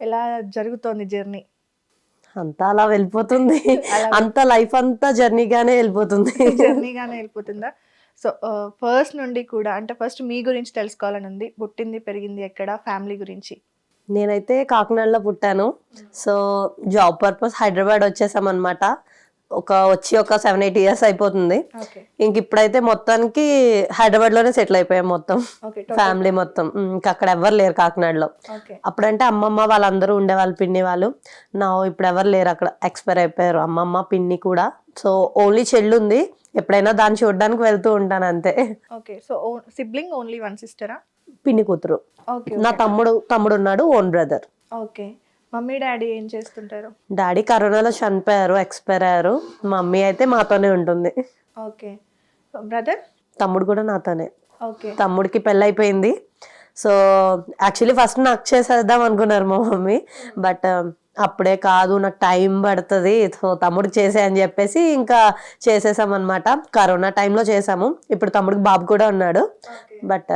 ఎలా జరుగుతోంది జర్నీ? అంతా అలా వెళ్ళిపోతుంది. అంత లైఫ్ అంతా జర్నీగానే వెళ్ళిపోతుంది. జర్నీగానే వెళ్ళిపోతుందా? సో ఫస్ట్ నుండి కూడా అంటే ఫస్ట్ మీ గురించి తెలుసుకోవాలని ఉంది పుట్టింది పెరిగింది ఎక్కడ? ఫ్యామిలీ గురించి. నేనైతే కాకినాడలో పుట్టాను. సో జాబ్ పర్పస్ హైదరాబాద్ వచ్చేసాం అనమాట ఒక వచ్చి ఒక సెవెన్ ఎయిట్ ఇయర్స్ అయిపోతుంది. ఇంక ఇప్పుడైతే మొత్తానికి హైదరాబాద్లోనే సెటిల్ అయిపోయాం మొత్తం. ఫ్యామిలీ మొత్తం. ఇంకా అక్కడ ఎవరు లేరు కాకినాడలో. అప్పుడంటే అమ్మమ్మ వాళ్ళందరూ ఉండేవాళ్ళు పిన్ని వాళ్ళు నా ఇప్పుడు ఎవరు లేరు అక్కడ ఎక్స్పైర్ అయిపోయారు అమ్మమ్మ పిన్ని కూడా. సో ఓన్లీ చెల్లి ఉంది. ఎప్పుడైనా దాన్ని చూడడానికి వెళ్తూ ఉంటాను అంతే. Okay so sibling only one సిస్టరా పిన్ని కూతురు. ఓకే నా తమ్ముడు తమ్ముడు ఉన్నాడు own brother okay. Mummy daddy ఏం చేస్తుంటారు? డాడీ కరోనాలో చనిపోయారు ఎక్స్పైర్ అయ్యారు. మమ్మీ అయితే మాతోనే ఉంటుంది. ఓకే. బ్రదర్? తమ్ముడు కూడా నాతోనే. ఓకే. తమ్ముడికి పెళ్ళి అయిపోయింది సో యాక్చువల్లీ ఫస్ట్ నాకు చేసేద్దాం అనుకున్నారు మా మమ్మీ. బట్ అప్పుడే కాదు నాకు టైం పడుతుంది. సో తమ్ముడికి చేసే అని చెప్పేసి ఇంకా చేసేసాం అనమాట కరోనా టైంలో చేసాము. ఇప్పుడు తమ్ముడికి బాబు కూడా ఉన్నాడు. బట్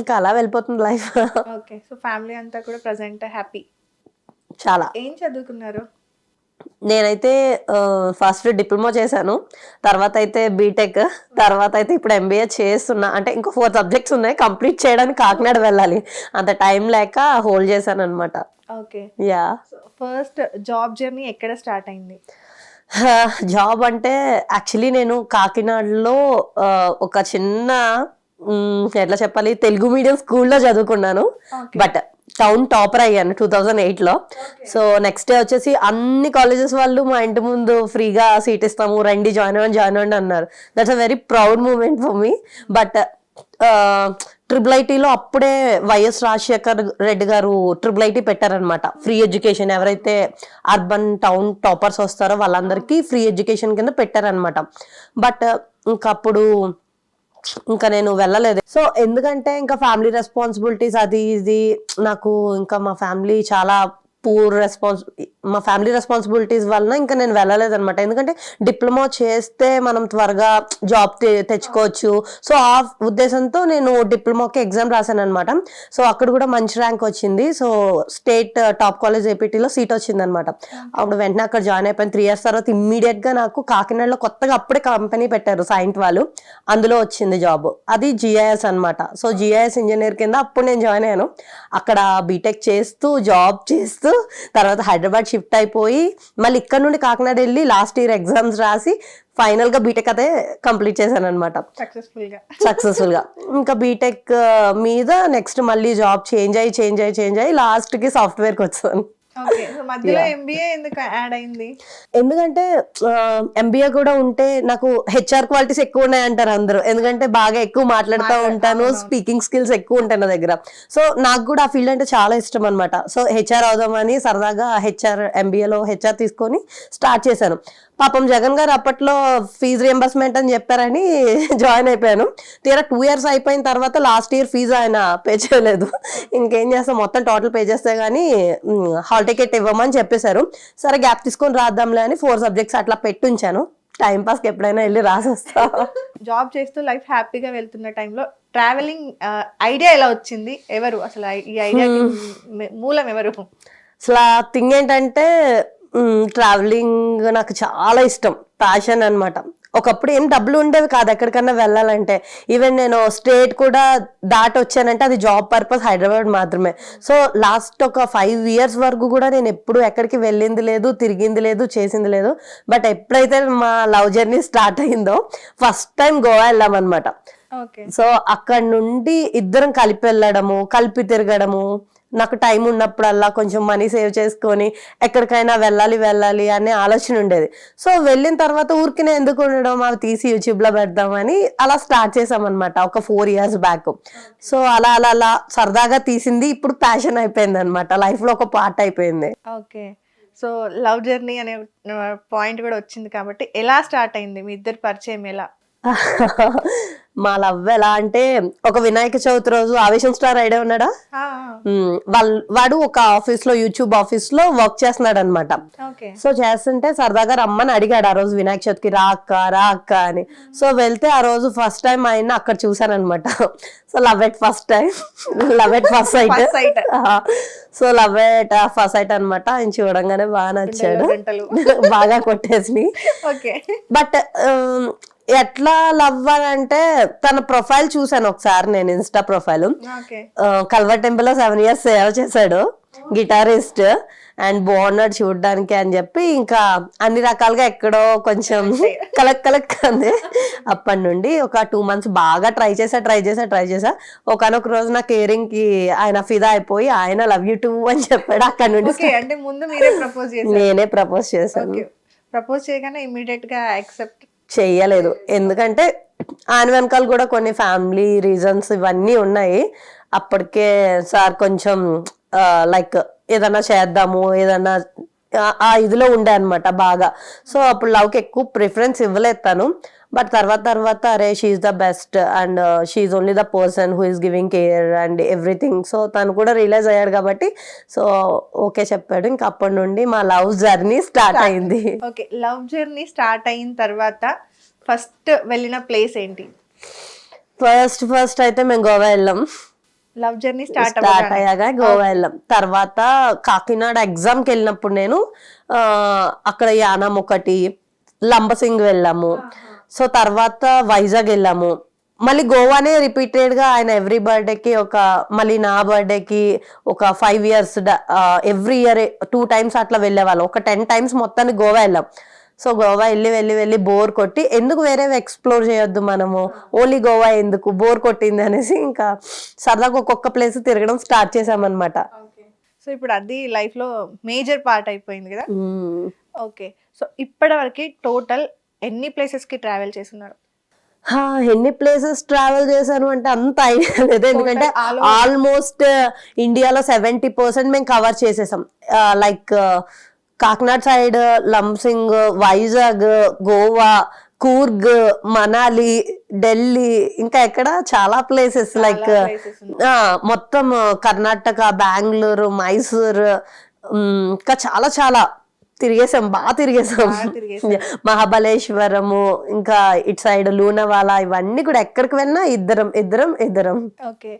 ఇంకా అలా వెళ్ళిపోతుంది లైఫ్. ఓకే. సో ఫ్యామిలీ అంతా కూడా ప్రజెంట్ హ్యాపీ. చాలా. ఏం చదువుకున్నారు? నేనైతే ఫస్ట్ డిప్లొమా చేశాను. తర్వాత అయితే బీటెక్ తర్వాత అయితే ఇప్పుడు ఎంబీఏ చేస్తున్నా. అంటే ఇంకో ఫోర్ సబ్జెక్ట్స్ ఉన్నాయి. కంప్లీట్ చేయడానికి కాకినాడ వెళ్ళాలి. అంత టైం లేక హోల్డ్ చేశాను అనమాట okay. Yeah. First job journey ఎక్కడ స్టార్ట్ అయింది? జాబ్ అంటే యాక్చువల్లీ నేను కాకినాడలో ఒక చిన్న ఎట్లా చెప్పాలి? తెలుగు మీడియం స్కూల్లో చదువుకున్నాను. బట్ టౌన్ టాపర్ అయ్యాను టూ థౌజండ్ ఎయిట్లో. సో నెక్స్ట్ డే వచ్చేసి అన్ని కాలేజెస్ వాళ్ళు మా ఇంటి ముందు ఫ్రీగా సీట్ ఇస్తాము రండి జాయిన్ అవ్వండి జాయిన్ అవ్వండి అన్నారు. That's a very proud moment for me but triple ఐటీలో అప్పుడే YS Rajasekhar Reddy garu triple IT పెట్టారనమాట ఫ్రీ ఎడ్యుకేషన్ ఎవరైతే అర్బన్ టౌన్ టాపర్స్ వస్తారో వాళ్ళందరికీ ఫ్రీ ఎడ్యుకేషన్ కింద పెట్టారనమాట బట్ ఇంకా అప్పుడు ఇంకా నేను వెళ్ళలేదు. సో ఎందుకంటే ఇంకా ఫ్యామిలీ రెస్పాన్సిబిలిటీస్ అది ఇది నాకు ఇంకా మా ఫ్యామిలీ చాలా పూర్ రెస్పాన్స్ మా ఫ్యామిలీ రెస్పాన్సిబిలిటీస్ వలన ఇంకా నేను వెళ్ళలేదనమాట ఎందుకంటే డిప్లొమా చేస్తే మనం త్వరగా జాబ్ తెచ్చుకోవచ్చు. సో ఆ ఉద్దేశంతో నేను డిప్లొమాకి ఎగ్జామ్ రాశాను అనమాట సో అక్కడ కూడా మంచి ర్యాంక్ వచ్చింది. సో స్టేట్ టాప్ కాలేజ్ ఏపీటీలో సీట్ వచ్చింది అనమాట అప్పుడు వెంటనే అక్కడ జాయిన్ అయిపోయిన త్రీ ఇయర్స్ తర్వాత ఇమ్మీడియట్గా నాకు కాకినాడలో కొత్తగా అప్పుడే కంపెనీ పెట్టారు సైంట్ వాళ్ళు. అందులో వచ్చింది జాబ్ అది జిఐఎస్ అన్నమాట. సో జిఐఎస్ ఇంజనీర్ కింద అప్పుడు నేను జాయిన్ అయ్యాను. అక్కడ బీటెక్ చేస్తూ జాబ్ చేస్తూ తర్వాత హైదరాబాద్ షిఫ్ట్ అయిపోయి మళ్ళీ ఇక్కడ నుండి కాకినాడ వెళ్ళి లాస్ట్ ఇయర్ ఎగ్జామ్స్ రాసి ఫైనల్గా బీటెక్ అయితే కంప్లీట్ చేశాను అనమాట సక్సెస్ఫుల్గా ఇంకా బీటెక్ మీద నెక్స్ట్ మళ్ళీ జాబ్ చేంజ్ అయ్యి చేంజ్ అయ్యి చేంజ్ అయ్యి లాస్ట్కి సాఫ్ట్వేర్కి వచ్చాను. మధ్యలో ఎంబీఏ ఎందుకు యాడ్ అయింది? ఎందుకంటే ఎంబీఏ కూడా ఉంటే నాకు హెచ్ఆర్ క్వాలిటీస్ ఎక్కువ ఉన్నాయి అంటారు అందరూ. ఎందుకంటే బాగా ఎక్కువ మాట్లాడుతూ ఉంటాను స్పీకింగ్ స్కిల్స్ ఎక్కువ ఉంటాయి నా దగ్గర. సో నాకు కూడా ఆ ఫీల్డ్ అంటే చాలా ఇష్టం అనమాట సో హెచ్ఆర్ అవుదామని సరదాగా హెచ్ఆర్ ఎంబీఏలో హెచ్ఆర్ తీసుకొని స్టార్ట్ చేశాను. పాపం జగన్ గారు అప్పట్లో ఫీజు రియంబర్స్మెంట్ అని చెప్పారని జాయిన్ అయిపోయాను. తీరా టూ ఇయర్స్ అయిపోయిన తర్వాత లాస్ట్ ఇయర్ ఫీజు ఆయన పే చేయలేదు. ఇంకేం చేస్తాం? మొత్తం టోటల్ పే చేస్తే కానీ హాల్ టికెట్ ఇవ్వమని చెప్పేశారు. సరే గ్యాప్ తీసుకొని రాద్దాంలే అని ఫోర్ సబ్జెక్ట్స్ అట్లా పెట్టుంచాను టైం పాస్కి ఎప్పుడైనా వెళ్ళి రాసొస్తా. జాబ్ చేస్తూ లైఫ్ హ్యాపీగా వెళ్తున్న టైంలో ట్రావెలింగ్ ఐడియా ఎలా వచ్చింది? ఎవరు? అసలు ఈ ఐడియాకి మూలం ఎవరు? అసలు థింగ్ ఏంటంటే ట్రావెలింగ్ నాకు చాలా ఇష్టం. ప్యాషన్ అన్నమాట. ఒకప్పుడు ఏం డబ్బులు ఉండేవి కాదు. ఎక్కడికన్నా వెళ్ళాలంటే. ఈవెన్ నేను స్టేట్ కూడా దాటి వచ్చానంటే అది జాబ్ పర్పస్ హైదరాబాద్ మాత్రమే. సో లాస్ట్ ఒక ఫైవ్ ఇయర్స్ వరకు కూడా నేను ఎప్పుడు ఎక్కడికి వెళ్ళింది లేదు తిరిగింది లేదు చేసింది లేదు. బట్ ఎప్పుడైతే మా లవ్ జర్నీ స్టార్ట్ అయిందో ఫస్ట్ టైం గోవా వెళ్ళామన్నమాట ఓకే సో అక్కడ నుండి ఇద్దరం కలిపి వెళ్ళడము కలిపి తిరగడము నాకు టైం ఉన్నప్పుడల్లా కొంచెం మనీ సేవ్ చేసుకొని ఎక్కడికైనా వెళ్ళాలి వెళ్ళాలి అనే ఆలోచన ఉండేది. సో వెళ్ళిన తర్వాత ఊరికినే ఎందుకు ఉండడం అవి తీసి యూట్యూబ్లో పెడదామని అలా స్టార్ట్ చేసామన్నమాట ఒక ఫోర్ ఇయర్స్ బ్యాక్. సో అలా అలా అలా సరదాగా తీసింది ఇప్పుడు ప్యాషన్ అయిపోయింది అనమాట లైఫ్లో ఒక పార్ట్ అయిపోయింది. ఓకే. సో లవ్ జర్నీ అనే పాయింట్ కూడా వచ్చింది కాబట్టి ఎలా స్టార్ట్ అయింది? మీ ఇద్దరు పరిచయం ఎలా? మా లవ్ ఎలా అంటే ఒక వినాయక చవితి రోజు ఆవేశం స్టార్ ఐడియా ఉన్నాడా. వాళ్ళ వాడు ఒక ఆఫీస్లో యూట్యూబ్ ఆఫీస్లో వర్క్ చేస్తున్నాడు అనమాట సో చేస్తుంటే సరదాగా రమ్మని అడిగాడు ఆ రోజు వినాయక చవితికి రా అక్క రా అక్క అని. సో వెళ్తే ఆ రోజు ఫస్ట్ టైం ఆయన అక్కడ చూసాను అనమాట so love at first time. Love at first sight. So love at first sight అనమాట. ఆయన చూడంగానే బాగా నచ్చాడు. బాగా కొట్టేసి బట్ ఎట్లా లవ్ అని అంటే తన ప్రొఫైల్ చూసాను ఒకసారి నేను ఇన్స్టా ప్రొఫైల్. కల్వర్ టెంపుల్లో సెవెన్ ఇయర్స్ సేవ చేశాడు గిటారిస్ట్. అండ్ బాగున్నాడు చూడడానికి అని చెప్పి ఇంకా అన్ని రకాలుగా ఎక్కడో కొంచెం కలక్ కలక్ అంది. అప్పటి నుండి ఒక టూ మంత్స్ బాగా ట్రై చేసా ట్రై చేసా ట్రై చేసా. ఒకనొక రోజు నా కేరింగ్కి ఆయన ఫిదా అయిపోయి ఆయన లవ్ యూ టూ అని చెప్పాడు అక్కడ నుండి. అంటే ముందు నేనే ప్రపోజ్ చేశాను. ప్రపోజ్ చేయగానే ఇమీడియట్గా యాక్సెప్ట్ చేయలేదు ఎందుకంటే ఆయన వెనకాల కూడా కొన్ని ఫ్యామిలీ రీజన్స్ ఇవన్నీ ఉన్నాయి. అప్పటికే సార్ కొంచెం లైక్ ఏదన్నా చేద్దాము ఏదన్నా ఆ ఇదిలో ఉండే అనమాట బాగా. సో అప్పుడు లవ్కి ఎక్కువ ప్రిఫరెన్స్ ఇవ్వలేదు తను. బట్ తర్వాత తర్వాత అరే she's the best and she's only the person who is giving care and everything so తను కూడా రియలైజ్ అయ్యాడు కాబట్టి సో ఓకే చెప్పాడు. ఇంకా అప్పటి నుండి మా లవ్ జర్నీ స్టార్ట్ అయింది. ఓకే లవ్ జర్నీ స్టార్ట్ అయిన తర్వాత ఫస్ట్ వెళ్ళిన ప్లేస్ ఏంటి? ఫస్ట్ ఫస్ట్ అయితే మేము గోవా వెళ్ళాం. లవ్ జర్నీ స్టార్ట్ స్టార్ట్ అయ్యాక గోవా వెళ్ళాం. తర్వాత కాకినాడ ఎగ్జామ్కి వెళ్ళినప్పుడు నేను ఆ, అక్కడ యానం ఒకటి లంబసింగ్ వెళ్ళాము. సో తర్వాత వైజాగ్ వెళ్ళాము. మళ్ళీ గోవానే రిపీటెడ్గా ఆయన ఎవ్రీ బర్త్డేకి ఒక మళ్ళీ నా బర్త్డేకి ఒక five years every year two times అట్లా వెళ్ళేవాళ్ళం. ఒక టెన్ టైమ్స్ మొత్తానికి గోవా వెళ్ళాం. సో గోవా వెళ్ళి వెళ్ళి వెళ్ళి బోర్ కొట్టి ఎందుకు వేరేవి ఎక్స్ప్లోర్ చేయొద్దు మనము? ఓన్లీ గోవా ఎందుకు? బోర్ కొట్టింది అనేసి ఇంకా సరదాగా ఒక్కొక్క ప్లేస్ తిరగడం స్టార్ట్ చేసామన్నమాట సో ఇప్పుడు అది లైఫ్లో మేజర్ పార్ట్ అయిపోయింది కదా. ఓకే. సో ఇప్పటి వరకు టోటల్ ఎన్ని ప్లేసెస్కి ట్రావెల్ చేస్తున్నారు? ఎన్ని ప్లేసెస్ ట్రావెల్ చేశాను అంటే అంత ఐడియా లేదు. ఎందుకంటే ఆల్మోస్ట్ ఇండియాలో సెవెంటీ పర్సెంట్ మేము కవర్ చేసేసాం. లైక్ కాకినాడ సైడ్ లంసింగ్ వైజాగ్ గోవా కూర్గ్ మనాలి ఢిల్లీ ఇంకా ఎక్కడ చాలా ప్లేసెస్ లైక్ places మొత్తం కర్ణాటక బెంగళూరు మైసూర్ ఇంకా చాలా చాలా తిరిగేసాం బాగా తిరిగేసాం. మహాబలేశ్వరము ఇంకా ఇటు సైడ్ లూనవాలా ఇవన్నీ కూడా ఎక్కడికి వెళ్ళినా ఇద్దరం ఇద్దరం ఇద్దరం. ఓకే.